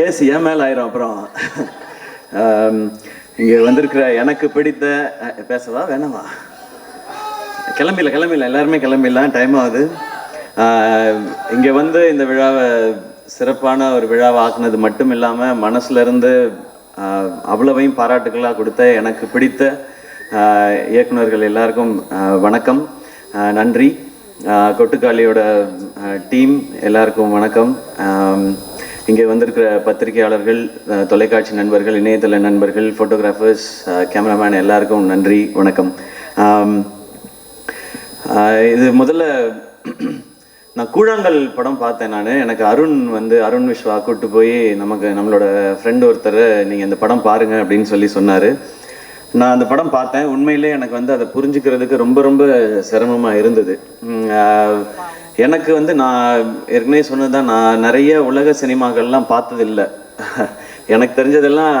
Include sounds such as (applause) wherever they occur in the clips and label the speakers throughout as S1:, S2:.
S1: Case ஏன் மேலே ஆயிரும் அப்புறம் இங்கே வந்திருக்கிற எனக்கு பிடித்த பேசவா வேணாமா கிளம்பில கிளம்பில எல்லாருமே கிளம்பிடலாம் டைம் ஆகுது. இங்கே வந்து இந்த விழாவை சிறப்பான ஒரு விழாவை ஆக்குனது மட்டும் இல்லாமல் மனசுல இருந்து அவ்வளவையும் பாராட்டுகளாக கொடுத்த எனக்கு பிடித்த இயக்குநர்கள் இயக்குனர்கள் எல்லாருக்கும் வணக்கம். நன்றி. கொட்டுக்காளியோட டீம் எல்லாருக்கும் வணக்கம். இங்கே வந்திருக்கிற பத்திரிகையாளர்கள் தொலைக்காட்சி நண்பர்கள் இணையதள நண்பர்கள் ஃபோட்டோகிராஃபர்ஸ் கேமராமேன் எல்லாருக்கும் நன்றி வணக்கம். இது முதல்ல (clears throat) நான் கூழாங்கல் படம் பார்த்தேன் நான். எனக்கு அருண் வந்து அருண் விஸ்வா கூட்டு போய் நமக்கு நம்மளோட ஃப்ரெண்ட் ஒருத்தர் நீங்கள் இந்த படம் பாருங்க அப்படின்னு சொல்லி சொன்னார். நான் அந்த படம் பார்த்தேன். உண்மையிலே எனக்கு வந்து அதை புரிஞ்சுக்கிறதுக்கு ரொம்ப ரொம்ப சிரமமாக இருந்தது. எனக்கு வந்து நான் ஏற்கனவே சொன்னது தான் நான் நிறைய உலக சினிமாக்கள்லாம் பார்த்ததில்லை. (laughs) எனக்கு தெரிஞ்சதெல்லாம்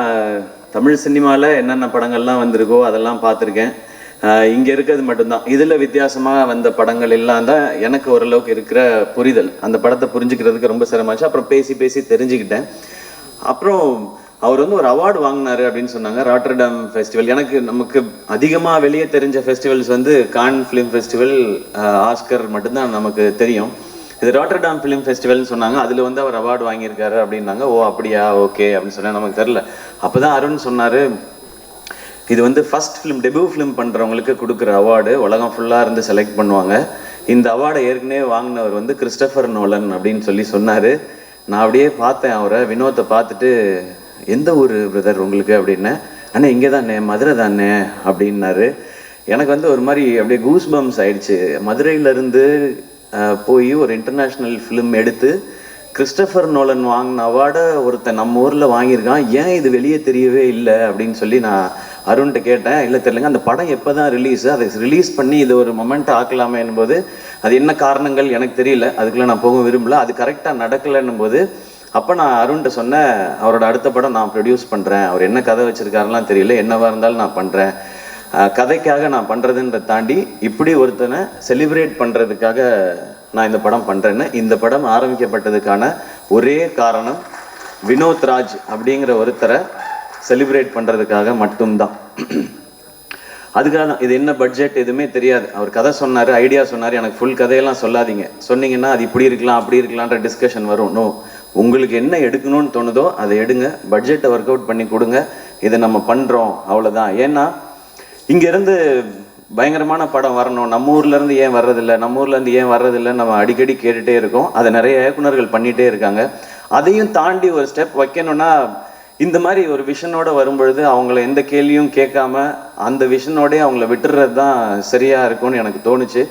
S1: தமிழ் சினிமாவில் என்னென்ன படங்கள்லாம் வந்திருக்கோ அதெல்லாம் பார்த்துருக்கேன். இங்கே இருக்கிறது மட்டும்தான். இதில் வித்தியாசமாக வந்த படங்கள் எல்லாம் தான் எனக்கு ஓரளவுக்கு இருக்கிற புரிதல். அந்த படத்தை புரிஞ்சுக்கிறதுக்கு ரொம்ப சிரமமாச்சு அப்புறம் பேசி பேசி தெரிஞ்சுக்கிட்டேன். அப்புறம் அவர் வந்து ஒரு அவார்டு வாங்கினாரு அப்படின்னு சொன்னாங்க. ராட்டர்டாம் ஃபெஸ்டிவல் எனக்கு நமக்கு அதிகமாக வெளியே தெரிஞ்ச ஃபெஸ்டிவல்ஸ் வந்து கான் ஃபிலிம் ஃபெஸ்டிவல் ஆஸ்கர் மட்டும்தான் நமக்கு தெரியும். இது ராட்டர்டாம் ஃபிலிம் ஃபெஸ்டிவல்னு சொன்னாங்க. அதில் வந்து அவர் அவார்டு வாங்கியிருக்காரு அப்படின்னாங்க. ஓ அப்படியா? ஓகே அப்படின்னு சொன்னால் நமக்கு தெரில அப்பதான் அருண் சொன்னார் இது வந்து ஃபர்ஸ்ட் ஃபிலிம் டெபியூ ஃபிலிம் பண்ணுறவங்களுக்கு கொடுக்குற அவார்டு உலகம் ஃபுல்லாக இருந்து செலக்ட் பண்ணுவாங்க. இந்த அவார்டை ஏற்கனவே வாங்கினவர் வந்து கிறிஸ்டபர் நோலன் அப்படின்னு சொல்லி சொன்னார். நான் அப்படியே பார்த்தேன் அவரை. வினோத்தை பார்த்துட்டு எந்த ஊர் பிரதர் உங்களுக்கு அப்படின்னா அண்ணே இங்கே தானே மதுரை தானே அப்படின்னாரு. எனக்கு வந்து ஒரு மாதிரி அப்படியே கூஸ் பம்ஸ் ஆயிடுச்சு. மதுரையிலேருந்து போய் ஒரு இன்டர்நேஷ்னல் ஃபிலிம் எடுத்து கிறிஸ்டபர் நோலன் வாங்கின அவார்டை ஒருத்தன் நம்ம ஊரில் வாங்கியிருக்கான். ஏன் இது வெளியே தெரியவே இல்லை? அப்படின்னு சொல்லி நான் அருண்கிட்ட கேட்டேன். இல்லை தெரியலங்க அந்த படம் எப்போ தான் ரிலீஸு அதை ரிலீஸ் பண்ணி இது ஒரு மொமெண்ட் ஆக்கலாமே போது அது என்ன காரணங்கள்? எனக்கு தெரியல. அதுக்குள்ளே நான் போக விரும்பல. அது கரெக்டாக நடக்கலைன்னும் போது அப்போ நான் அருண்கிட்ட சொன்னேன் அவரோட அடுத்த படம் நான் ப்ரொடியூஸ் பண்ணுறேன் அவர் என்ன கதை வச்சுருக்காருலாம் தெரியல என்னவா இருந்தாலும் நான் பண்ணுறேன் கதைக்காக நான் பண்ணுறதுன்றதை தாண்டி இப்படி ஒருத்தனை செலிப்ரேட் பண்ணுறதுக்காக நான் இந்த படம் பண்ணுறேன்னு இந்த படம் ஆரம்பிக்கப்பட்டதுக்கான ஒரே காரணம் வினோத் ராஜ் அப்படிங்கிற ஒருத்தரை செலிப்ரேட் பண்ணுறதுக்காக மட்டும்தான். அதுக்காக தான் இது என்ன பட்ஜெட் எதுவுமே தெரியாது. அவர் கதை சொன்னார் ஐடியா சொன்னார் எனக்கு ஃபுல் கதையெல்லாம் சொல்லாதீங்க. சொன்னீங்கன்னா அது இப்படி இருக்கலாம் அப்படி இருக்கலான்ற டிஸ்கஷன் வரும். நோ உங்களுக்கு என்ன எடுக்கணும்னு தோணுதோ அதை எடுங்க. பட்ஜெட்டை ஒர்க் அவுட் பண்ணி கொடுங்க. இதை நம்ம பண்ணுறோம் அவ்வளோதான் ஏன்னா இங்கேருந்து பயங்கரமான படம் வரணும். நம்ம ஊர்லேருந்து ஏன் வர்றதில்ல? நம்ம ஊர்லேருந்து ஏன் வர்றதில்லை நம்ம அடிக்கடி கேட்டுகிட்டே இருக்கோம். அதை நிறைய இயக்குனர்கள் பண்ணிகிட்டே இருக்காங்க. அதையும் தாண்டி ஒரு ஸ்டெப் வைக்கணும்னா இந்த மாதிரி ஒரு விஷனோட வரும்பொழுது அவங்கள எந்த கேள்வியும் கேட்காம அந்த விஷனோடய அவங்கள விட்டுறது தான் சரியாக இருக்கும்னு எனக்கு தோணுச்சு.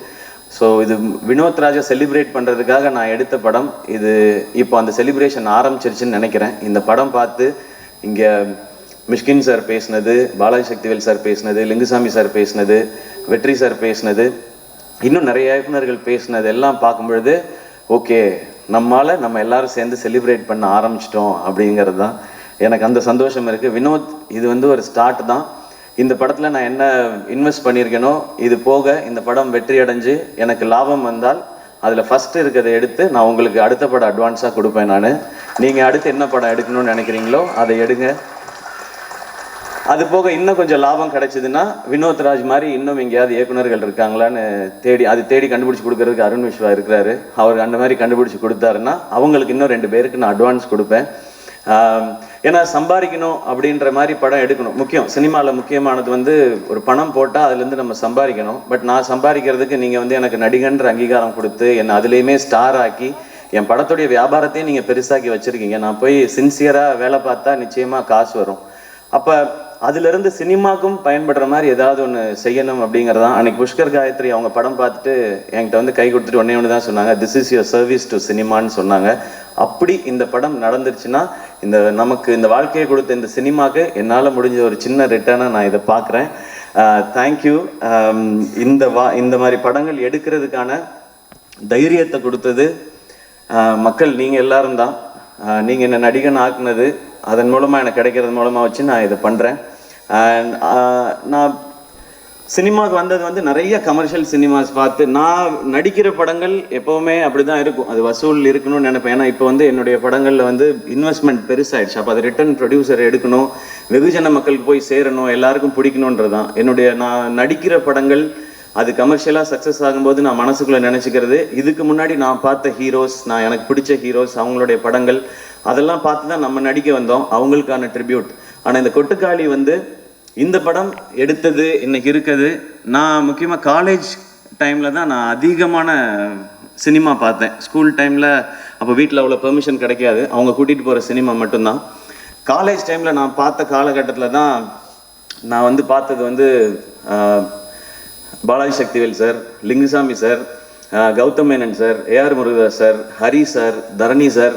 S1: ஸோ இது வினோத் ராஜா செலிப்ரேட் பண்ணுறதுக்காக நான் எடுத்த படம். இது இப்போ அந்த செலிப்ரேஷன் ஆரம்பிச்சிருச்சுன்னு நினைக்கிறேன். இந்த படம் பார்த்து இங்கே மிஷ்கின் சார் பேசினது பாலாஜி சக்திவேல் சார் பேசினது லிங்குசாமி சார் பேசினது வெற்றி சார் பேசினது இன்னும் நிறைய இயக்குநர்கள் பேசினது எல்லாம் பார்க்கும்பொழுது ஓகே நம்மால நம்ம எல்லாரும் சேர்ந்து செலிப்ரேட் பண்ண ஆரம்பிச்சிட்டோம் அப்படிங்கிறது தான். எனக்கு அந்த சந்தோஷம் இருக்குது வினோத் இது வந்து ஒரு ஸ்டார்ட் தான். இந்த படத்தில் நான் என்ன இன்வெஸ்ட் பண்ணியிருக்கேனோ இது போக இந்த படம் வெற்றி அடைஞ்சு எனக்கு லாபம் வந்தால் அதில் ஃபஸ்ட்டு இருக்கிறத எடுத்து நான் உங்களுக்கு அடுத்த படம் அட்வான்ஸாக கொடுப்பேன் நான். நீங்கள் அடுத்து என்ன படம் எடுக்கணும்னு நினைக்கிறீங்களோ அதை எடுங்க. அது போக இன்னும் கொஞ்சம் லாபம் கிடைச்சதுன்னா வினோத் ராஜ் மாதிரி இன்னும் எங்கேயாவது இயக்குனர்கள் இருக்காங்களான்னு தேடி அது தேடி கண்டுபிடிச்சி கொடுக்கறதுக்கு அருண் விஸ்வா இருக்கிறாரு. அவர் அந்த மாதிரி கண்டுபிடிச்சி கொடுத்தாருன்னா அவங்களுக்கு இன்னும் ரெண்டு பேருக்கு நான் அட்வான்ஸ் கொடுப்பேன். ஏன்னா சம்பாதிக்கணும் அப்படின்ற மாதிரி படம் எடுக்கணும். முக்கியம் சினிமாவில் முக்கியமானது வந்து ஒரு பணம் போட்டால் அதுலேருந்து நம்ம சம்பாதிக்கணும். பட் நான் சம்பாதிக்கிறதுக்கு நீங்கள் வந்து எனக்கு நடிகன்ற அங்கீகாரம் கொடுத்து என்னை அதுலேயுமே ஸ்டார் ஆக்கி என் படத்துடைய வியாபாரத்தையும் நீங்கள் பெருசாக்கி வச்சுருக்கீங்க. நான் போய் சின்சியராக வேலை பார்த்தா நிச்சயமாக காசு வரும். அப்போ அதுலேருந்து சினிமாக்கும் பயன்படுற மாதிரி ஏதாவது ஒன்று செய்யணும் அப்படிங்கிறதான். அன்னைக்கு புஷ்கர் காயத்ரி அவங்க படம் பார்த்துட்டு என்கிட்ட வந்து கை கொடுத்துட்டு ஒன்றே ஒன்று தான் சொன்னாங்க this is your service to சினிமான்னு சொன்னாங்க. அப்படி இந்த படம் நடந்துருச்சுன்னா இந்த நமக்கு இந்த வாழ்க்கையை கொடுத்த இந்த சினிமாக்கு என்னால் முடிஞ்ச ஒரு சின்ன ரிட்டர்னாக நான் இதை பார்க்குறேன். தேங்க்யூ இந்த வா இந்த மாதிரி படங்கள் எடுக்கிறதுக்கான தைரியத்தை கொடுத்தது மக்கள் நீங்கள் எல்லாரும் தான். நீங்கள் என்ன நடிகன் ஆக்குனது அதன் மூலமாக எனக்கு கிடைக்கிறது மூலமாக வச்சு நான் இதை பண்ணுறேன் அண்ட் uh, நான் சினிமாவுக்கு வந்தது வந்து நிறைய கமர்ஷியல் சினிமாஸ் பார்த்து நான் நடிக்கிற படங்கள் எப்போவுமே அப்படி தான் இருக்கும். அது வசூல் இருக்கணும்னு நினைப்பேன். ஏன்னா இப்போ வந்து என்னுடைய படங்களில் வந்து இன்வெஸ்ட்மெண்ட் பெருசாயிடுச்சு. அப்போ அது ரிட்டர்ன் ப்ரொடியூசர் எடுக்கணும் வெகுஜன மக்களுக்கு போய் சேரணும் எல்லாருக்கும் பிடிக்கணுன்றது தான் என்னுடைய நான் நடிக்கிற படங்கள் அது கமர்ஷியலாக சக்ஸஸ் ஆகும்போது நான் மனசுக்குள்ளே நினச்சிக்கிறது. இதுக்கு முன்னாடி நான் பார்த்த ஹீரோஸ் நான் எனக்கு பிடிச்ச ஹீரோஸ் அவங்களுடைய படங்கள் அதெல்லாம் பார்த்து தான் நம்ம நடிக்க வந்தோம். அவங்களுக்கான ட்ரிபியூட் ஆனால் இந்த கொட்டுக்காளி வந்து இந்த படம் எடுத்தது இன்னைக்கு இருக்குது. நான் முக்கியமாக காலேஜ் டைமில் தான் நான் அதிகமான சினிமா பார்த்தேன். ஸ்கூல் டைமில் அப்போ வீட்டில் அவ்வளோ பெர்மிஷன் கிடைக்காது. அவங்க கூட்டிகிட்டு போகிற சினிமா மட்டும்தான். காலேஜ் டைமில் நான் பார்த்த காலகட்டத்தில் தான் நான் வந்து பார்த்தது வந்து Balaji Sakthivel sir Lingusamy sir Gautham Menon sir AR Murugadoss sir Hari sir Dharani sir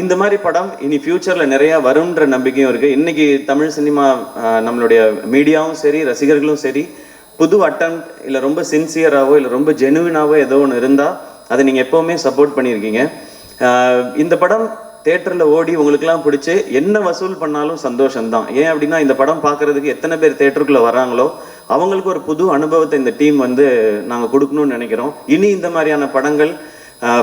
S1: இந்த மாதிரி படம் இனி ஃப்யூச்சரில் நிறையா வரும்ன்ற நம்பிக்கையும் இருக்குது இன்றைக்கி தமிழ் சினிமா நம்மளுடைய மீடியாவும் சரி ரசிகர்களும் சரி புது அட்டம் இல்லை ரொம்ப சின்சியராகவோ இல்லை ரொம்ப ஜெனுவினாவோ ஏதோ ஒன்று இருந்தால் அதை நீங்கள் எப்போவுமே சப்போர்ட் பண்ணியிருக்கீங்க. இந்த படம் தேட்டரில் ஓடி உங்களுக்குலாம் பிடிச்சி என்ன வசூல் பண்ணாலும் சந்தோஷம்தான். ஏன் அப்படின்னா இந்த படம் பார்க்கறதுக்கு எத்தனை பேர் தேட்டருக்குள்ளே வராங்களோ அவங்களுக்கு ஒரு புது அனுபவத்தை இந்த டீம் வந்து நாங்கள் கொடுக்கணும்னு நினைக்கிறோம். இனி இந்த மாதிரியான படங்கள்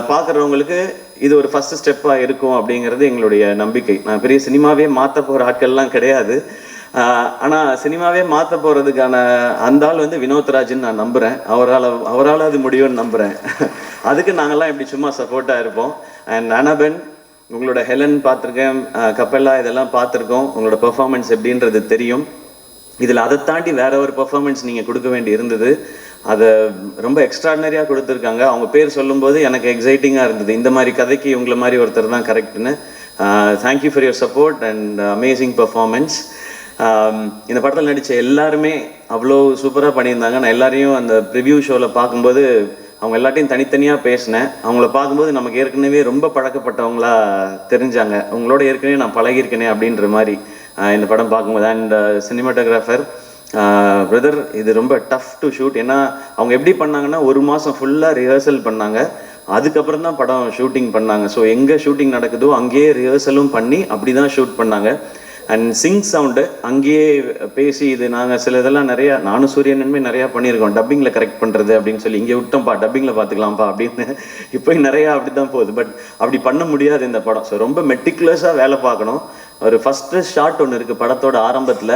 S1: பார்க்குறவங்களுக்கு இது ஒரு ஃபஸ்ட் ஸ்டெப்பாக இருக்கும் அப்படிங்கிறது எங்களுடைய நம்பிக்கை. நான் பெரிய சினிமாவே மாற்ற போகிற ஆட்கள்லாம் கிடையாது. ஆனால் சினிமாவே மாற்ற போறதுக்கான அந்த ஆள் வந்து வினோத்ராஜ்னு நான் நம்புறேன். அவரால் அவரால் அது முடியும்னு நம்புறேன். அதுக்கு நாங்கெல்லாம் இப்படி சும்மா சப்போர்ட்டாக இருப்போம். அண்ட் அனபன் உங்களோட ஹெலன் பார்த்துருக்கேன் கப்பல்லா இதெல்லாம் பார்த்துருக்கோம். உங்களோட பெர்ஃபார்மன்ஸ் எப்படின்றது தெரியும். இதில் அதை தாண்டி வேற ஒரு பெர்ஃபார்மன்ஸ் நீங்கள் கொடுக்க வேண்டி இருந்தது. அதை ரொம்ப எக்ஸ்ட்ராடினரியாக கொடுத்துருக்காங்க. அவங்க பேர் சொல்லும்போது எனக்கு எக்ஸைட்டிங்காக இருந்தது. இந்த மாதிரி கதைக்கு இவங்கள மாதிரி ஒருத்தர் தான் கரெக்ட்னு thank you for your support and amazing performance இந்த படத்தில் நடித்த எல்லாருமே அவ்வளோ சூப்பராக பண்ணியிருந்தாங்க. நான் எல்லாரையும் அந்த ப்ரிவ்யூ ஷோவில் பார்க்கும்போது அவங்க எல்லாத்தையும் தனித்தனியாக பேசினேன். அவங்கள பார்க்கும்போது நமக்கு ஏற்கனவே ரொம்ப பழக்கப்பட்டவங்களா தெரிஞ்சாங்க. உங்களோட ஏற்கனவே நான் பழகியிருக்கேனே அப்படின்ற மாதிரி இந்த படம் பார்க்கும்போது. அண்ட் சினிமாட்டோகிராஃபர் பிரதர் இது ரொம்ப டஃப் டு ஷூட் ஏன்னா அவங்க எப்படி பண்ணாங்கன்னா ஒரு மாதம் ஃபுல்லாக ரிஹர்சல் பண்ணாங்க. அதுக்கப்புறம் தான் படம் ஷூட்டிங் பண்ணாங்க. ஸோ எங்கே ஷூட்டிங் நடக்குதோ அங்கேயே ரிஹர்சலும் பண்ணி அப்படி தான் ஷூட் பண்ணாங்க. அண்ட் சிங் சவுண்டு அங்கேயே பேசி இது நாங்கள் சில இதெல்லாம் நிறையா நானும் சூரியனுமே நிறையா பண்ணியிருக்கோம். டப்பிங்கில் கரெக்ட் பண்ணுறது அப்படின்னு சொல்லி இங்கே விட்டோம்ப்பா டப்பிங்கில் பார்த்துக்கலாம்ப்பா அப்படின்னு. இப்போ நிறையா அப்படி தான் போகுது. பட் அப்படி பண்ண முடியாது இந்த படம். ஸோ ரொம்ப மெட்டிகுலஸாக வேலை பார்க்கணும். ஒரு ஃபஸ்ட்டு ஷார்ட் ஒன்று இருக்குது படத்தோட ஆரம்பத்தில்.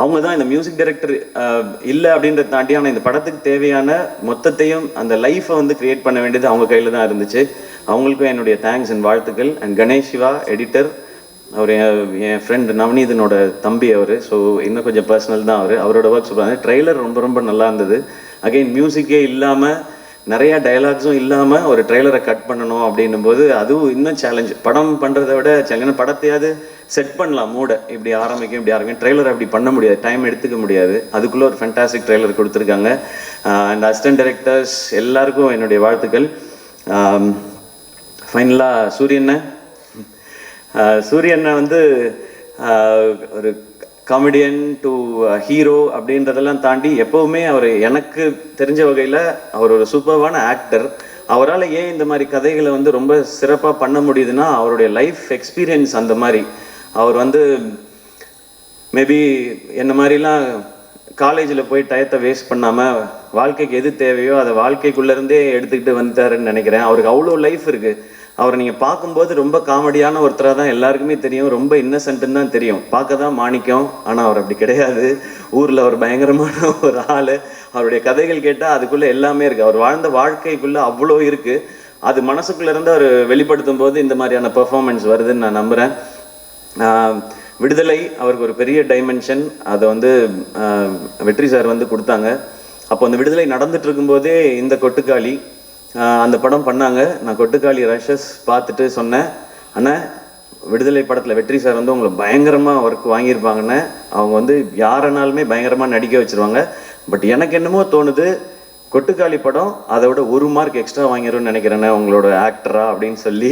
S1: அவங்க தான் இந்த மியூசிக் டைரக்டர் இல்லை அப்படின்றத தாண்டி ஆனால் இந்த படத்துக்கு தேவையான மொத்தத்தையும் அந்த லைஃப்பை வந்து கிரியேட் பண்ண வேண்டியது அவங்க கையில் தான் இருந்துச்சு. அவங்களுக்கும் என்னுடைய தேங்க்ஸ் அண்ட் வாழ்த்துக்கள். அண்ட் கணேஷ் சிவா எடிட்டர் அவர் என் என் ஃப்ரெண்ட் நவநீதனோட தம்பி அவர். ஸோ இன்னும் கொஞ்சம் பர்சனல் தான் அவர். அவரோட ஒர்க் சொல்கிறாங்க ட்ரெய்லர் ரொம்ப ரொம்ப நல்லா இருந்தது. அகைன் மியூசிக்கே இல்லாமல் நிறைய டயலாக்ஸும் இல்லாமல் ஒரு ட்ரெய்லரை கட் பண்ணணும் அப்படின்னும் போது அதுவும் இன்னும் சேலஞ்சு படம் பண்ணுறதை விட சேலஞ்ச் படத்தையாவது செட் பண்ணலாம் மூட. இப்படி ஆரம்பிக்கும் இப்படி ஆரம்பிக்கும். ட்ரெய்லர் அப்படி பண்ண முடியாது. டைம் எடுத்துக்க முடியாது. அதுக்குள்ளே ஒரு ஃபென்டாஸ்டிக் ட்ரெய்லர் கொடுத்துருக்காங்க. அண்ட் அசிஸ்டன்ட் டைரக்டர்ஸ் எல்லாருக்கும் என்னுடைய வாழ்த்துக்கள். Um, ஃபைனலாக சூரியண்ண uh, சூரியண்ண வந்து uh, ஒரு காமெடியன் டு ஹீரோ அப்படின்றதெல்லாம் தாண்டி எப்போவுமே அவர் எனக்கு தெரிஞ்ச வகையில் அவர் ஒரு சூப்பர்வான ஆக்டர் அவரால் ஏன் இந்த மாதிரி கதைகளை வந்து ரொம்ப சிறப்பாக பண்ண முடியுதுன்னா அவருடைய லைஃப் எக்ஸ்பீரியன்ஸ் அந்த மாதிரி. அவர் வந்து மேபி என்ன மாதிரிலாம் காலேஜில் போய் டயத்தை வேஸ்ட் பண்ணாமல் வாழ்க்கைக்கு எது தேவையோ அதை வாழ்க்கைக்குள்ளேருந்தே எடுத்துக்கிட்டு வந்துட்டாருன்னு நினைக்கிறேன். அவருக்கு அவ்வளோ லைஃப் இருக்குது அவரை நீங்கள் பார்க்கும்போது ரொம்ப காமெடியான ஒருத்தராக தான் எல்லாருக்குமே தெரியும். ரொம்ப இன்னசென்ட்டுன்னு தான் தெரியும். பார்க்க தான் மாணிக்கம். ஆனால் அவர் அப்படி கிடையாது. ஊரில் அவர் பயங்கரமான (laughs) ஒரு ஆள். அவருடைய கதைகள் கேட்டால் அதுக்குள்ளே எல்லாமே இருக்குது அவர் வாழ்ந்த வாழ்க்கைக்குள்ளே அவ்வளோ இருக்குது அது மனசுக்குள்ளேருந்து அவர் வெளிப்படுத்தும் போது இந்த மாதிரியான பெர்ஃபார்மன்ஸ் வருதுன்னு நான் நம்புகிறேன் விடுதலை அவருக்கு ஒரு பெரிய டைமென்ஷன் அதை வந்து வெற்றி சார் வந்து கொடுத்தாங்க. அப்போ அந்த விடுதலை நடந்துட்டு இருக்கும்போதே இந்த கொட்டுக்காளி அந்த படம் பண்ணாங்க. நான் கொட்டுக்காளி ரஷஸ் பார்த்துட்டு சொன்னேன். ஆனால் விடுதலை படத்தில் வெற்றி சார் வந்து உங்களை பயங்கரமாக ஒர்க் வாங்கியிருப்பாங்கன்னு. அவங்க வந்து யாரனாலுமே பயங்கரமாக நடிக்க வச்சுருவாங்க. பட் எனக்கு என்னமோ தோணுது கொட்டுக்காளி படம் அதை விட ஒரு மார்க் எக்ஸ்ட்ரா வாங்கிரும்னு நினைக்கிறேனே உங்களோட ஆக்டரா அப்படின்னு சொல்லி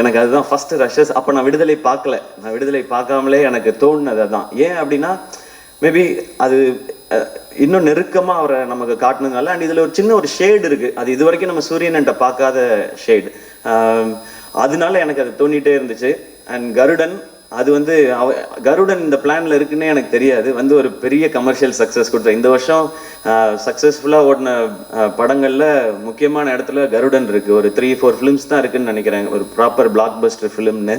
S1: எனக்கு அதுதான் ஃபர்ஸ்ட் ரஷஸ் அப்போ நான் விடுதலை பார்க்கல. நான் விடுதலை பார்க்காமலே எனக்கு தோணுனது அதுதான் ஏன் அப்படின்னா மேபி அது இன்னும் நெருக்கமாக அவரை நமக்கு காட்டணுங்கனால அண்ட் இதில் ஒரு சின்ன ஒரு ஷேடு இருக்குது அது இது வரைக்கும் நம்ம சூரியன்ட்ட பார்க்காத ஷேடு அதனால எனக்கு அது தோண்டிகிட்டே இருந்துச்சு. அண்ட் கருடன் அது வந்து அவ கருடன் இந்த பிளானில் இருக்குன்னே எனக்கு தெரியாது. வந்து ஒரு பெரிய கமர்ஷியல் சக்ஸஸ் கொடுத்த. இந்த வருஷம் சக்ஸஸ்ஃபுல்லாக ஓடின படங்களில் முக்கியமான இடத்துல கருடன் இருக்குது ஒரு த்ரீ ஃபோர் ஃபிலிம்ஸ் தான் இருக்குதுன்னு நினைக்கிறேன். ஒரு ப்ராப்பர் பிளாக் பஸ்டர் ஃபிலிம்னு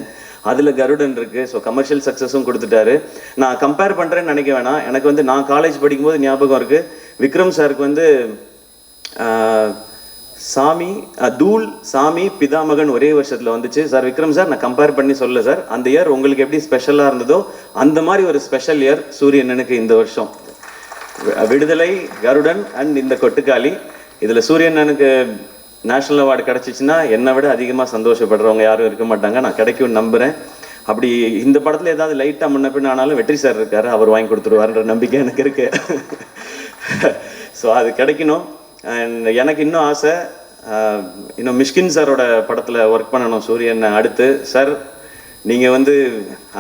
S1: அதில் கருடன் இருக்குது ஸோ கமர்ஷியல் சக்ஸஸும் கொடுத்துட்டாரு. நான் கம்பேர் பண்ணுறேன்னு நினைக்க வேணாம். எனக்கு வந்து நான் காலேஜ் படிக்கும்போது ஞாபகம் இருக்குது விக்ரம் சாருக்கு வந்து சாமி தூள் சாமி பிதாமகன் ஒரே வருஷத்தில் வந்துச்சு. சார் விக்ரம் சார் நான் கம்பேர் பண்ணி சொல்ல சார். அந்த இயர் உங்களுக்கு எப்படி ஸ்பெஷலாக இருந்ததோ அந்த மாதிரி ஒரு ஸ்பெஷல் இயர் சூரியனனுக்கு இந்த வருஷம். விடுதலை கருடன் அண்ட் இந்த கொட்டுக்காளி. இதில் சூரியனனுக்கு நேஷ்னல் நேஷனல் அவார்டு கிடச்சிச்சின்னா என்னை விட அதிகமாக சந்தோஷப்படுறவங்க யாரும் இருக்க மாட்டாங்க. நான் கிடைக்கும்னு நம்புகிறேன் அப்படி இந்த படத்தில் ஏதாவது லைட்டாக முன்ன பின்ன ஆனாலும் வெற்றி சார் இருக்கார். அவர் வாங்கி கொடுத்துருவாருன்ற நம்பிக்கை எனக்கு இருக்குது ஸோ (laughs) அது கிடைக்கணும். அண்ட் எனக்கு இன்னும் ஆசை இன்னும் மிஷ்கின் சாரோட படத்தில் ஒர்க் பண்ணணும் சூரியன் அடுத்து. சார் நீங்கள் வந்து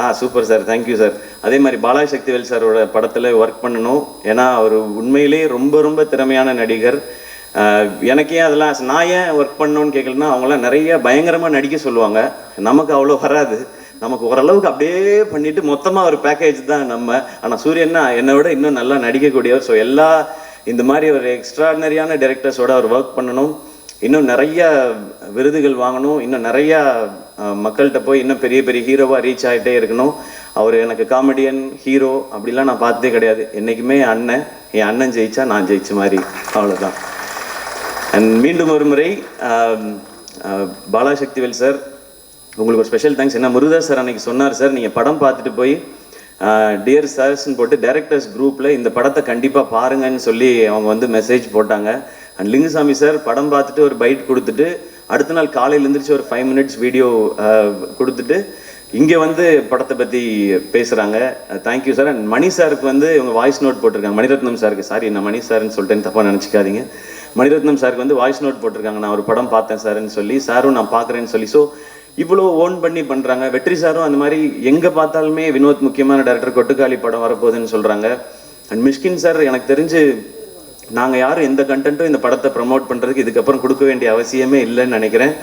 S1: ஆ super sir thank you sir அதே மாதிரி பாலாஜி சக்திவேல் சாரோட படத்தில் ஒர்க் பண்ணணும். ஏன்னா அவர் உண்மையிலேயே ரொம்ப ரொம்ப திறமையான நடிகர். எனக்கே எனக்கு ஏன் அதெல்லாம் நான் ஏன் ஒர்க் பண்ணணும்னு கேட்கலன்னா அவங்களாம் நிறைய பயங்கரமாக நடிக்க சொல்லுவாங்க. நமக்கு அவ்வளோ வராது. நமக்கு ஓரளவுக்கு அப்படியே பண்ணிவிட்டு மொத்தமாக ஒரு பேக்கேஜ் தான் நம்ம. ஆனால் சூரியன்னா என்னை விட இன்னும் நல்லா நடிக்கக்கூடியவர். ஸோ எல்லா இந்த மாதிரி ஒரு எக்ஸ்ட்ராடினரியான டைரக்டர்ஸோட அவர் ஒர்க் பண்ணணும். இன்னும் நிறைய விருதுகள் வாங்கணும். இன்னும் நிறைய மக்கள்கிட்ட போய் இன்னும் பெரிய பெரிய ஹீரோவாக ரீச் ஆகிட்டே இருக்கணும். அவர் எனக்கு காமெடியன் ஹீரோ அப்படிலாம் நான் பார்த்ததே கிடையாது. என்றைக்குமே என் அண்ணன் என் அண்ணன் ஜெயிச்சா நான் ஜெயிச்ச மாதிரி. அவ்வளோதான் அண்ட் மீண்டும் ஒரு முறை பாலாசக்திவேல் சார் உங்களுக்கு ஒரு ஸ்பெஷல் தேங்க்ஸ் என்ன முருதா சார் அன்னைக்கு சொன்னார் சார் நீங்கள் படம் பார்த்துட்டு போய் டியர் சார்ஸ்ன்னு போட்டு டேரக்டர்ஸ் குரூப்பில் இந்த படத்தை கண்டிப்பாக பாருங்கன்னு சொல்லி அவங்க வந்து மெசேஜ் போட்டாங்க. அண்ட் லிங்குசாமி சார் படம் பார்த்துட்டு ஒரு பைட் கொடுத்துட்டு அடுத்த நாள் காலையில் எழுந்திரிச்சு ஒரு ஃபைவ் மினிட்ஸ் வீடியோ கொடுத்துட்டு இங்கே வந்து படத்தை பற்றி பேசுகிறாங்க தேங்க்யூ சார் அண்ட் மணி சாருக்கு வந்து இவங்க வாய்ஸ் நோட் போட்டிருக்காங்க. மணிரத்னம் சாருக்கு சாரி நான் மணி சார்னு சொல்லிட்டேன்னு தப்பாக நினச்சிக்காதீங்க. மணிரத்னம் சாருக்கு வந்து வாய்ஸ் நோட் போட்டிருக்காங்க. நான் ஒரு படம் பார்த்தேன் சார்னு சொல்லி சாரும் நான் பார்க்குறேன்னு சொல்லி. ஸோ இவ்வளோ ஓன் பண்ணி பண்ணுறாங்க வெற்றி சாரும் அந்த மாதிரி எங்கே பார்த்தாலுமே வினோத் முக்கியமான டேரக்டர் கொட்டுக்காளி படம் வரப்போகுதுன்னு சொல்கிறாங்க அண்ட் மிஷ்கின் சார் எனக்கு தெரிஞ்சு நாங்கள் யாரும் எந்த கண்டென்ட்டும் இந்த படத்தை ப்ரமோட் பண்ணுறதுக்கு இதுக்கப்புறம் கொடுக்க வேண்டிய அவசியமே இல்லைன்னு நினைக்கிறேன்.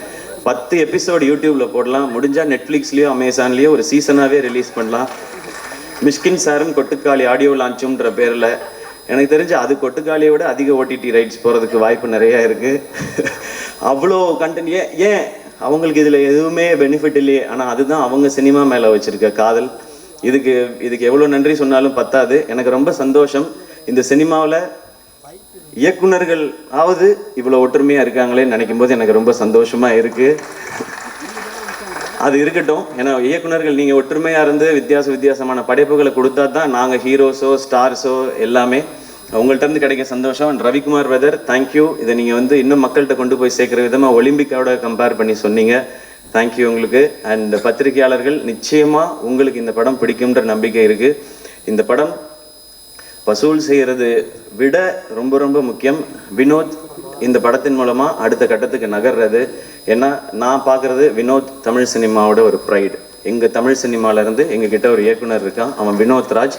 S1: பத்து எபிசோடு யூடியூப்பில் போடலாம். முடிஞ்சால் நெட்ஃப்ளிக்ஸ்லேயோ அமேசான்லேயோ ஒரு சீசனாகவே ரிலீஸ் பண்ணலாம். மிஷ்கின் சாரும் கொட்டுக்காளி ஆடியோ லான்ச்சுன்ற பேரில். எனக்கு தெரிஞ்சு அது கொட்டுக்காளியை விட அதிக ஓடிடி ரைட்ஸ் போகிறதுக்கு வாய்ப்பு நிறையா இருக்குது அவ்வளோ கண்டென்ட் ஏன் ஏன் அவங்களுக்கு இதில் எதுவுமே பெனிஃபிட் இல்லையே. ஆனால் அதுதான் அவங்க சினிமா மேலே வச்சுருக்க காதல். இதுக்கு இதுக்கு எவ்வளோ நன்றி சொன்னாலும் பத்தாது. எனக்கு ரொம்ப சந்தோஷம். இந்த சினிமாவில் இயக்குனர்கள் ஆவது இவ்வளோ ஒற்றுமையாக இருக்காங்களே நினைக்கும் போது எனக்கு ரொம்ப சந்தோஷமாக இருக்குது அது இருக்கட்டும். ஏன்னா இயக்குனர்கள் நீங்கள் ஒற்றுமையாக இருந்து வித்தியாச வித்தியாசமான படைப்புகளை கொடுத்தா தான் நாங்கள் ஹீரோஸோ ஸ்டார்ஸோ எல்லாமே உங்கள்ட்ட இருந்து கிடைக்க சந்தோஷம். And ரவிக்குமார் வெதர் தேங்க்யூ இதை நீங்கள் வந்து இன்னும் மக்கள்கிட்ட கொண்டு போய் சேர்க்குற விதமாக ஒலிம்பிக்கோட கம்பேர் பண்ணி சொன்னீங்க. தேங்க்யூ உங்களுக்கு. அண்ட் பத்திரிகையாளர்கள் நிச்சயமாக உங்களுக்கு இந்த படம் பிடிக்கும்ன்ற நம்பிக்கை இருக்கு. இந்த படம் வசூல் செய்யறது விட ரொம்ப ரொம்ப முக்கியம். வினோத் இந்த படத்தின் மூலமாக அடுத்த கட்டத்துக்கு நகர்றது. ஏன்னா நான் பார்க்கறது வினோத் தமிழ் சினிமாவோட ஒரு ப்ரைடு எங்கள் தமிழ் சினிமாவிலேருந்து இருந்து ஒரு இயக்குனர் இருக்கான். அவன் வினோத் ராஜ்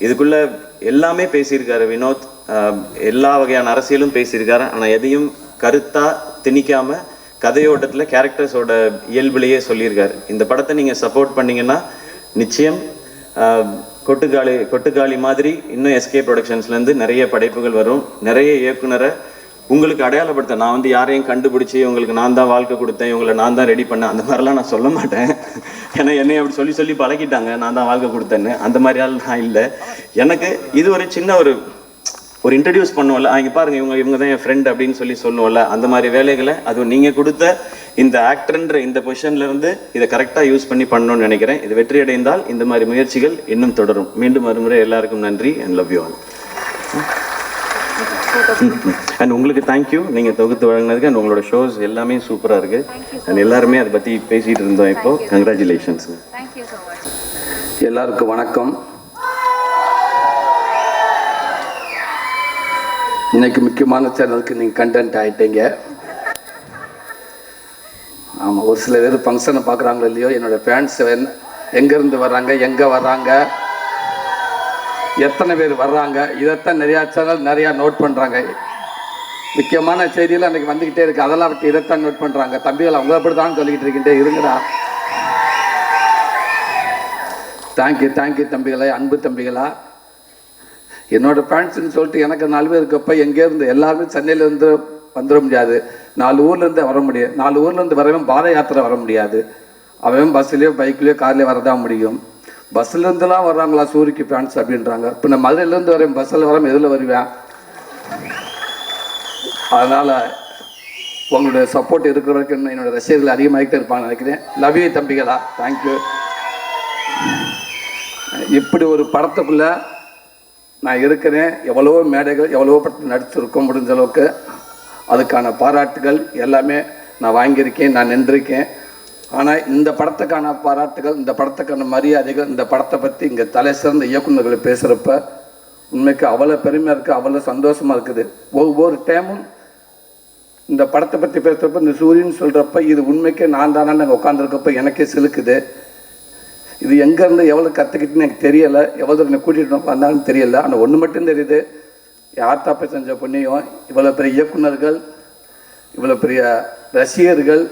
S1: இதுக்குள்ள எல்லாமே பேசியிருக்காரு வினோத். எல்லா வகையான அரசியலும் பேசியிருக்காரு. ஆனால் எதையும் கருத்தா திணிக்காம கதையோட்டத்தில் கேரக்டர்ஸோட இயல்புலேயே சொல்லியிருக்காரு. இந்த படத்தை நீங்கள் சப்போர்ட் பண்ணீங்கன்னா நிச்சயம் ஆஹ் கொட்டுக்காளி கொட்டுக்காளி மாதிரி இன்னும் எஸ்கே ப்ரொடக்ஷன்ஸ்லேருந்து நிறைய படைப்புகள் வரும். நிறைய இயக்குனரை உங்களுக்கு அடையாளப்படுத்த நான் வந்து யாரையும் கண்டுபிடிச்சி உங்களுக்கு நான் தான் வாழ்க்கை கொடுத்தேன் இவங்களை நான் தான் ரெடி பண்ணேன் அந்த மாதிரிலாம் நான் சொல்ல மாட்டேன். ஏன்னா என்னை அப்படி சொல்லி சொல்லி பழகிட்டாங்க நான் தான் வாழ்க்கை கொடுத்தேன்னு. அந்த மாதிரி ஆள் நான் இல்லை. எனக்கு இது ஒரு சின்ன ஒரு ஒரு இன்ட்ரடியூஸ் பண்ணுவோம்ல அங்கே பாருங்க இவங்க இவங்க தான் என் ஃப்ரெண்ட் அப்படின்னு சொல்லி சொல்லுவோம்ல அந்த மாதிரி வேலைகளை அதுவும் நீங்கள் கொடுத்த இந்த ஆக்டர்ன்ற இந்த பொசிஷன்ல இருந்து இதை கரெக்டாக யூஸ் பண்ணி பண்ணணும்னு நினைக்கிறேன். இது வெற்றி அடைந்தால் இந்த மாதிரி முயற்சிகள் இன்னும் தொடரும். மீண்டும் மறுமுறை எல்லாருக்கும் நன்றி and love you all and உங்களுக்கு தேங்க்யூ நீங்கள் தொகுத்து வழங்கினதுக்கு அண்ட் உங்களோட ஷோஸ் எல்லாமே சூப்பராக இருக்கு. அண்ட் எல்லாருமே அதை பற்றி பேசிட்டு இருந்தோம் இப்போ. கங்க்ராச்சுலேஷன்ஸ்.
S2: எல்லாருக்கும் வணக்கம். இன்னைக்கு முக்கியமான சேனலுக்கு நீங்கள் கண்டென்ட் ஆயிட்டீங்க. ஆமாம் ஒரு சில பேர் ஃபங்க்ஷனை பார்க்குறாங்களோ இல்லையோ என்னோட ஃபேன்ஸ் எங்கேருந்து வர்றாங்க எங்கே வர்றாங்க? எத்தனை பேர் வர்றாங்க? இதைத்தான் நிறையா சேனல் நிறையா நோட் பண்ணுறாங்க முக்கியமான செய்தியில் அன்றைக்கி வந்துக்கிட்டே இருக்குது அதெல்லாம் விட்டு இதைத்தான் நோட் பண்ணுறாங்க தம்பிகள் அவங்க அப்படி தான் சொல்லிக்கிட்டு இருக்கிட்டே இருங்கடா. தேங்க்யூ தேங்க்யூ தம்பிகளே அன்பு தம்பிகளா. என்னோடய ஃப்ரெண்ட்ஸ்ன்னு சொல்லிட்டு எனக்கு நாலு பேர் இருக்கப்ப எங்கேருந்து எல்லாருமே சென்னையிலேருந்து வந்துட முடியாது. நாலு ஊர்லேருந்து வர முடியும். நாலு ஊர்லேருந்து வரவன் பாத யாத்திரை வர முடியாது. அவன் பஸ்ஸுலேயோ பைக்லேயோ கார்லேயோ வரதான் முடியும். பஸ்ஸுலேருந்துலாம் வர்றாங்களா சூரிக்கு ஃபேன்ஸ் அப்படின்றாங்க. இப்போ நான் மதுரையிலேருந்து வரேன் பஸ்ஸில் வரேன் எதில் வருவேன்? அதனால் உங்களுடைய சப்போர்ட் இருக்கிற வரைக்கும் என்னோட ரசிகர்கள் அதிகமாகிட்டே இருப்பாங்க நினைக்கிறேன். லவ் யூ தம்பிகளா தேங்க்யூ இப்படி ஒரு படத்துக்குள்ளே நான் இருக்கிறேன். எவ்வளவோ மேடைகள் எவ்வளவோ படத்தில் நடிச்சிருக்கோம் முடிஞ்ச அளவுக்கு. அதுக்கான பாராட்டுகள் எல்லாமே நான் வாங்கியிருக்கேன் நான் நின்றிருக்கேன். ஆனால் இந்த படத்துக்கான பாராட்டுகள் இந்த படத்துக்கான மரியாதைகள் இந்த படத்தை பற்றி இங்கே தலை சிறந்த இயக்குநர்கள் பேசுகிறப்ப உண்மைக்கு அவ்வளோ பெருமையாக இருக்குது அவ்வளோ சந்தோஷமாக இருக்குது. ஒவ்வொரு டைமும் இந்த படத்தை பற்றி பேசுகிறப்ப இந்த சூரியன் சொல்கிறப்ப இது உண்மைக்கே நான் தானே நாங்கள் உட்காந்துருக்கப்ப எனக்கே சிலுக்குது. இது எங்கேருந்து எவ்வளோ கற்றுக்கிட்டுன்னு எனக்கு தெரியலை எவ்வளோ தூரம் என்னை கூட்டிகிட்டு வந்தாலும் தெரியல. ஆனால் ஒன்று மட்டும் தெரியுது யார் தாப்பை செஞ்ச பொண்ணையும் இவ்வளோ பெரிய இயக்குனர்கள் இவ்வளோ பெரிய ரசிகர்கள்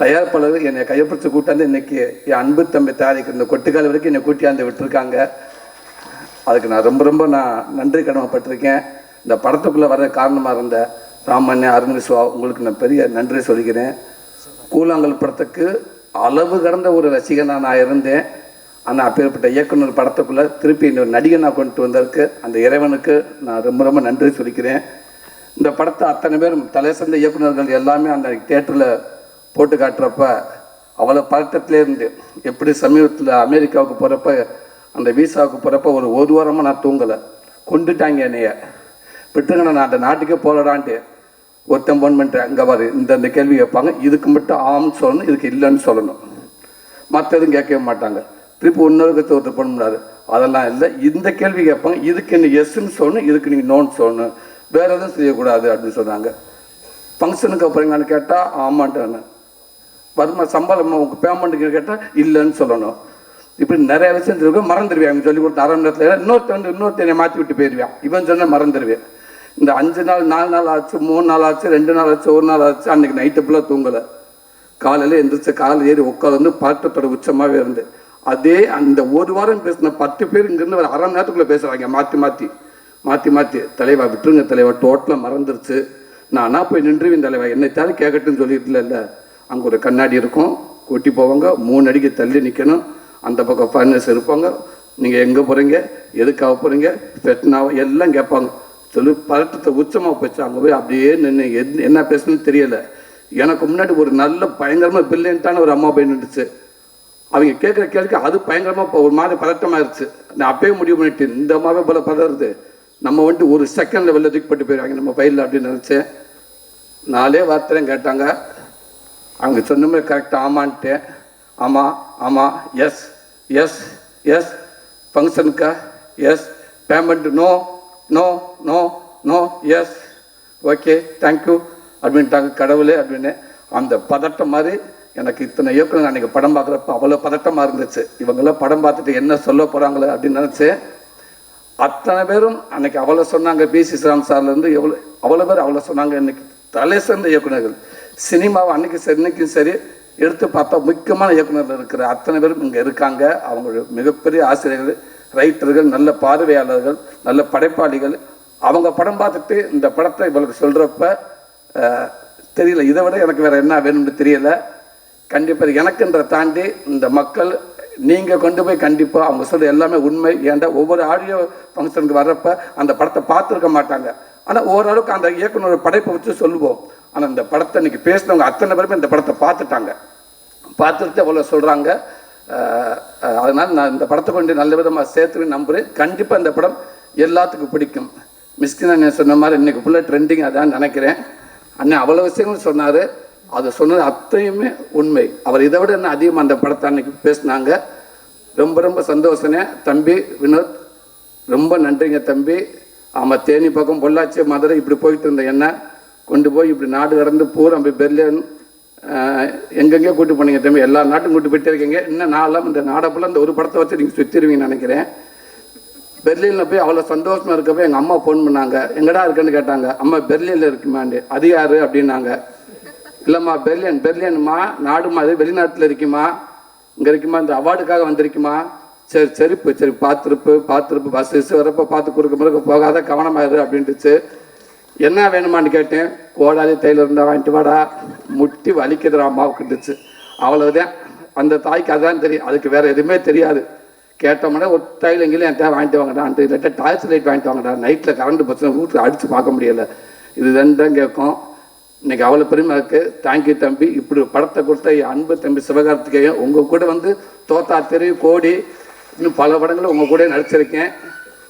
S2: தயாரிப்பாளர்கள் என்னை கையப்பிடிச்சு கூட்டாந்து இன்னைக்கு என் அன்பு தம்பி தயாரிக்கிற இந்த கொட்டுக்கால் வரைக்கும் என்னை கூட்டியாந்து விட்டுருக்காங்க. அதுக்கு நான் ரொம்ப ரொம்ப நான் நன்றி கடமைப்பட்டிருக்கேன். இந்த படத்துக்குள்ளே வர காரணமாக இருந்த ராமண்ணே அருண் விஸ்வா உங்களுக்கு நான் பெரிய நன்றி சொல்லிக்கிறேன். கூழாங்கல் படத்துக்கு அளவு கடந்த ஒரு ரசிகனாக நான் இருந்தேன். ஆனால் அப்பேற்பட்ட இயக்குனர் படத்துக்குள்ளே திருப்பி இன்னொரு நடிகனாக கொண்டு வந்ததற்கு அந்த இறைவனுக்கு நான் ரொம்ப ரொம்ப நன்றி சொல்லிக்கிறேன். இந்த படத்தை அத்தனை பேரும் தலை சிறந்த இயக்குனர்கள் எல்லாமே அந்த தேட்டரில் போட்டு காட்டுறப்ப அவ்வளோ பதட்டத்திலேருந்து எப்படி சமீபத்தில் அமெரிக்காவுக்கு போகிறப்ப அந்த விசாவுக்கு போகிறப்ப ஒரு ஒரு வாரமாக நான் தூங்கலை. கொண்டுட்டாங்க என்னைய. விட்டுருங்க நான் அந்த நாட்டுக்கே போகலான்ட்டு ஒருத்தன் ஃபோன் பண்ணுறேன் அங்கே வரு இந்த இந்த கேள்வி கேட்பாங்க. இதுக்கு மட்டும் ஆம்னு சொல்லணும் இதுக்கு இல்லைன்னு சொல்லணும். மற்ற எதுவும் கேட்கவே மாட்டாங்க. திருப்பி இன்னொருக்கு ஒருத்தர் பண்ண முடியாது அதெல்லாம் இல்லை. இந்த கேள்வி கேட்பாங்க. இதுக்கு நீ எஸ்ன்னு சொல்லணும் இதுக்கு நீங்கள் நோன்னு சொல்லணும். வேறு எதுவும் செய்யக்கூடாது அப்படின்னு சொன்னாங்க. ஃபங்க்ஷனுக்கு அப்புறம் கேட்டால் ஆமான்ட்டாங்க. வருமா சம்பளம் உங்கள் பேமெண்ட்டுக்கு கேட்டால் இல்லைன்னு சொல்லணும். இப்படி நிறைய விஷயம் இருக்கு மறந்துடுவேன் அவங்க சொல்லி கொடுத்த அரை மணி நேரத்தில் இன்னொருத்தன் இன்னொருத்தனை மாற்றி விட்டு போயிடுவேன் இவன் சொன்னால் மறந்துடுவேன் இந்த அஞ்சு நாள் நாலு நாள் ஆச்சு மூணு நாள் ஆச்சு ரெண்டு நாள் ஆச்சு ஒரு நாள் ஆச்சு அன்னைக்கு நைட்டு ஃபுல்லாக தூங்கலை. காலையில் எந்திரிச்சு காலையில் ஏறி உட்காந்து பாட்டத்தோட உச்சமாகவே இருந்து. அதே அந்த ஒரு வாரம் பேசின பத்து பேர் இங்கேருந்து ஒரு அரை மணி நேரத்துக்குள்ளே பேசுகிறாங்க மாற்றி மாற்றி மாற்றி மாற்றி தலைவா விட்டுருங்க தலைவா. டோட்டலாக மறந்துருச்சு. நான் போய் நின்றுவேன் தலைவா. என்னை தேவை கேட்கட்டுன்னு சொல்லிட்டுல இல்லை. அங்கே ஒரு கண்ணாடி இருக்கும். கூட்டி போவாங்க. மூணு அடிக்கு தள்ளி நிற்கணும் அந்த பக்கம் ஃபைனல்ஸ் இருப்பாங்க. நீங்கள் எங்கே போகிறீங்க எதுக்காக போகிறீங்க ஃபெட்னாவோ எல்லாம் கேட்பாங்க. சொல்லி பதட்டத்தை உச்சமாக போச்சு. அங்கே போய் அப்படியே நின்று எது என்ன பேசணும்னு தெரியலை. எனக்கு முன்னாடி ஒரு நல்ல பயங்கரமாக பில்லியன்ட்டான ஒரு அம்மா போய் நின்றுச்சு. அவங்க கேட்குற கேள்விக்கு அது பயங்கரமாக ஒரு மாதிரி பதட்டமாயிருச்சு. நான் அப்பயே முடிவு பண்ணிட்டு இந்த மாதிரி போல பதறது. நம்ம வந்துட்டு ஒரு செகண்ட் லெவலில் தூக்கி போட்டு போயிடுவாங்க. நம்ம பயிரில் அப்படின்னு நினச்சேன். நாலே வார்த்தையும் கேட்டாங்க. அவங்க சொன்ன மாதிரி கரெக்டாக ஆமான்ட்டேன் ஆமாம் ஆமாம் yes yes yes ஃபங்க்ஷனுக்கா yes payment no no no no yes okay thank you அப்படின்ட்டாங்க கடவுளே அப்படின்னு. அந்த பதட்டம் மாதிரி எனக்கு இத்தனை இயக்குனர் அன்றைக்கி படம் பார்க்குறப்ப அவ்வளோ பதட்டமாக இருந்துச்சு. இவங்கெல்லாம் படம் பார்த்துட்டு என்ன சொல்ல போகிறாங்களே அப்படின்னு நினச்சேன் அத்தனை பேரும் அன்றைக்கி அவ்வளோ சொன்னாங்க பி சி ஸ்ராம் சார்லேருந்து எவ்வளோ அவ்வளோ பேர் அவ்வளோ சொன்னாங்க. இன்னைக்கு தலை சிறந்த இயக்குநர்கள் சினிமாவை அன்னைக்கு சரி இன்றைக்கும் சரி எடுத்து பார்த்தா முக்கியமான இயக்குனர்கள் இருக்கிற அத்தனை பேரும் இங்கே இருக்காங்க. அவங்க மிகப்பெரிய ஆசிரியர்கள் ரைட்டர்கள் நல்ல பார்வையாளர்கள் நல்ல படைப்பாளிகள். அவங்க படம் பார்த்துட்டு இந்த படத்தை இவளுக்கு சொல்கிறப்ப தெரியல இதை விட எனக்கு வேறு என்ன வேணும்னு தெரியல. கண்டிப்பாக எனக்குன்ற தாண்டி இந்த மக்கள் நீங்கள் கொண்டு போய் கண்டிப்பாக அவங்க சொல்கிற எல்லாமே உண்மை. ஏன்டா ஒவ்வொரு ஆடியோ ஃபங்க்ஷனுக்கு வர்றப்ப அந்த படத்தை பார்த்துருக்க மாட்டாங்க. ஆனால் ஓரளவுக்கு அந்த இயக்குனர் படைப்பை வச்சு சொல்லுவோம். ஆனால் இந்த படத்தை இன்னைக்கு பேசினவங்க அத்தனை பேருமே இந்த படத்தை பார்த்துட்டாங்க. பார்த்துட்டு அவ்வளோ சொல்கிறாங்க அதனால் நான் இந்த படத்தை கொண்டு நல்ல விதமாக சேர்த்துன்னு நம்புகிறேன் கண்டிப்பாக இந்த படம் எல்லாத்துக்கும் பிடிக்கும். மிஸ்கின் அண்ணன் சொன்ன மாதிரி இன்றைக்கி ஃபுல்லாக ட்ரெண்டிங் அதான் நினைக்கிறேன். அண்ணன் அவ்வளோ விஷயங்கள் சொன்னார். அது சொன்னது அத்தையுமே உண்மை. அவர் இதை விட என்ன அதிகமாக அந்த படத்தை அன்னைக்கு பேசினாங்க. ரொம்ப ரொம்ப சந்தோஷனே தம்பி வினோத் ரொம்ப நன்றிங்க தம்பி. ஆமாம் தேனி பக்கம் பொள்ளாச்சி மதுரை இப்படி போயிட்டு இருந்த என்ன? கொண்டு போய் இப்படி நாடு கடந்து பூரா போய் பெர்லின் எங்கெங்கே எங்கெங்கேயோ கூட்டு போனீங்க தம்பி. எல்லா நாட்டும் கூட்டு போயிட்டே இருக்கீங்க. இன்னும் நாளெல்லாம் இந்த நாடை இந்த ஒரு படத்தை வச்சு நீங்கள் சுற்றிடுவீங்கன்னு நினைக்கிறேன். பெர்லினில் போய் அவ்வளோ சந்தோஷமாக இருக்கப்போ எங்கள் அம்மா ஃபோன் பண்ணாங்க. எங்கடா இருக்குன்னு கேட்டாங்க. அம்மா பெர்லினில் இருக்குமாண்டு. அது யார்? அப்படின்னாங்க. இல்லைம்மா பெர்லியன் பெர்லியன்மா நாடுமா அது வெளிநாட்டில் இருக்குமா? இங்கே இருக்குமா? இந்த அவார்டுக்காக வந்திருக்குமா? சரி செருப்பு சரி பார்த்துருப்பு பார்த்துருப்பு. பஸ் வரப்போ பார்த்து குறுக்க முறுக்க போகாத கவனமாயிரு அப்படின்ட்டுச்சு என்ன வேணுமான்னு கேட்டேன். கோடாலி தையில் இருந்தால் வாங்கிட்டு வாடா. முட்டி வலிக்குதுடா அம்மாவுக்குட்டுச்சு அவ்வளவுதான். அந்த தாய்க்கு அதான் தெரியும். அதுக்கு வேற எதுவுமே தெரியாது. கேட்டோம்னா ஒரு தையில் எங்கேயும் என் தேவை வாங்கிட்டு வாங்கடான்ட்டு. இல்லாட்டா டார்ச் லைட் வாங்கிட்டு வாங்கடா. நைட்டில் கரண்ட் பிரச்சனை வீட்டில் அடித்து பார்க்க முடியல. இது தான் கேட்கும். இன்னைக்கு அவ்வளோ பெருமை இருக்குது தேங்க்யூ தம்பி. இப்படி படத்தை கொடுத்த என் அன்பு தம்பி சிவகார்த்திகேயன் உங்கள் கூட வந்து தோத்தா தெரு கோடி இன்னும் பல படங்களும் உங்கள் கூட நடிச்சிருக்கேன்.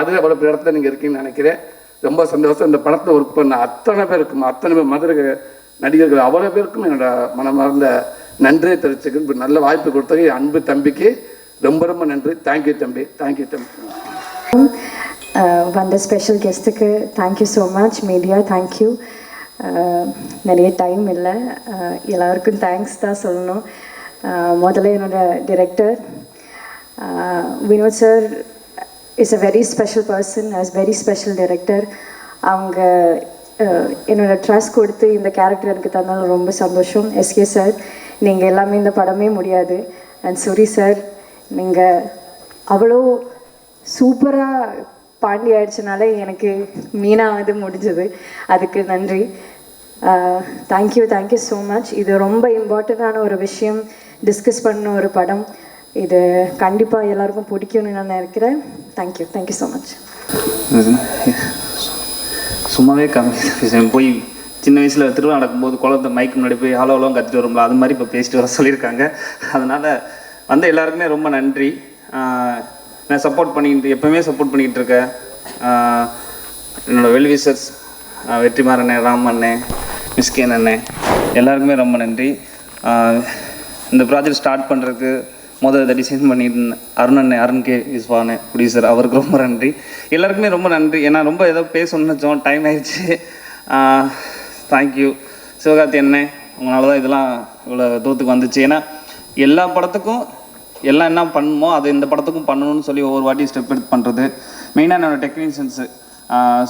S2: அது அவ்வளோ பெரிய இடத்துல நீங்கள் இருக்கீங்கன்னு நினைக்கிறேன். ரொம்ப சந்தோஷம். இந்த படத்தை ஒர்க் பண்ண அத்தனை பேருக்கும் அத்தனை பேர் மதுரை நடிகர்கள் அவ்வளோ பேருக்கும் என்னோட மனமார்ந்த நன்றியை தெரிவிச்சுக்க இப்போ நல்ல வாய்ப்பு கொடுத்தது அன்பு தம்பிக்கு. ரொம்ப ரொம்ப நன்றி. தேங்க்யூ தம்பி. தேங்க்யூ தம்பி.
S3: வந்த special கெஸ்ட்டுக்கு thank you so much media thank you நிறைய டைம் இல்லை. எல்லாருக்கும் தேங்க்ஸ் தான் சொல்லணும். முதல்ல என்னோட director Vinoth sir is a very special person as very special director அவங்க என்னோடய என்னோட ட்ரஸ்ட் கொடுத்து இந்த கேரக்டர் எனக்கு தந்தாலும் ரொம்ப சந்தோஷம். எஸ்கே சார் நீங்கள் எல்லாமே இந்த படமே முடியாது. அண்ட் சுரி சார் நீங்கள் அவ்வளோ சூப்பராக பாண்டி ஆயிடுச்சுனால எனக்கு மீனாவது முடிஞ்சது. அதுக்கு நன்றி. தேங்க்யூ தேங்க்யூ ஸோ மச் இது ரொம்ப இம்பார்ட்டண்ட்டான ஒரு விஷயம். டிஸ்கஸ் பண்ண ஒரு படம். இது கண்டிப்பாக எல்லாருக்கும் பிடிக்கும்னு நான் நினைக்கிறேன். தேங்க்யூ தேங்க்யூ ஸோ மச்
S4: சும்மாவே கம்மி போய் சின்ன வயசில் திருவிழா நடக்கும்போது குழந்தை மைக் முன்னாடி போய் ஹலோ ஹலோ கத்திட்டு வரும்ல அது மாதிரி இப்போ பேசிட்டு வர சொல்லியிருக்காங்க. அதனால் வந்து எல்லாருக்குமே ரொம்ப நன்றி. நான் சப்போர்ட் பண்ணிக்கிட்டு எப்பவுமே சப்போர்ட் பண்ணிக்கிட்டு இருக்கேன். என்னோடய என்னோட வெல்விசர்ஸ் வெற்றிமாறன் அண்ணே ராம் அண்ணே மிஸ்கேன் அண்ணே எல்லாருக்குமே ரொம்ப நன்றி. இந்த ப்ராஜெக்ட் ஸ்டார்ட் பண்ணுறதுக்கு முதல் இதை டிசைன் அருண் அண்ணன் அருண் கே விஸ்வானு ப்ரொடியூசர் அவருக்கு ரொம்ப நன்றி. எல்லாருக்குமே ரொம்ப நன்றி. ஏன்னா ரொம்ப ஏதோ பேசணும்னு வச்சோம் டைம் ஆயிடுச்சு. தேங்க்யூ சிவகார்த்தி அண்ணே உங்களால் தான் இதெல்லாம் இவ்வளோ தூரத்துக்கு வந்துச்சு. ஏன்னா எல்லா படத்துக்கும் எல்லாம் என்ன பண்ணுமோ அது இந்த படத்துக்கும் பண்ணணும்னு சொல்லி ஒவ்வொரு வாட்டி ஸ்டெப் எடுத்து பண்ணுறது மெயினாக என்னோட டெக்னீஷியன்ஸு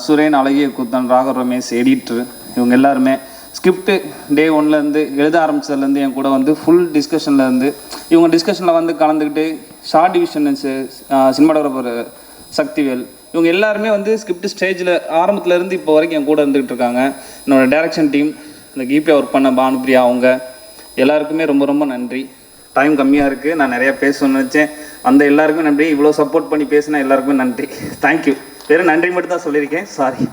S4: சுரேன் அழகிய கூத்தன் ராகவ் ரமேஷ் எடிட்ரு இவங்க எல்லாருமே ஸ்கிரிப்ட் டே ஒன்லேருந்து எழுத ஆரம்பிச்சதுலேருந்து என் கூட வந்து ஃபுல் டிஸ்கஷனில் இருந்து இவங்க டிஸ்கஷனில் வந்து கலந்துக்கிட்டு ஷார்ட் டிவிஷன்ஸு சினிமாடோகிராஃபர் சக்திவேல் இவங்க எல்லாருமே வந்து ஸ்கிரிப்ட் ஸ்டேஜில் ஆரம்பத்துலேருந்து இப்போ வரைக்கும் என் கூட இருந்துகிட்டு இருக்காங்க. என்னோடய டேரக்ஷன் டீம் இந்த கீபியா ஒர்க் பண்ண பானுப்ரியா அவங்க எல்லாருக்குமே ரொம்ப ரொம்ப நன்றி. டைம் கம்மியாக இருக்குது நான் நிறையா பேசணும்னு நினச்சேன். அந்த எல்லாருக்கும் நன்றி. இவ்வளோ சப்போர்ட் பண்ணி பேசினா எல்லாருக்குமே நன்றி. தேங்க்யூ வெறும் நன்றி மட்டும் தான் சொல்லியிருக்கேன். சாரி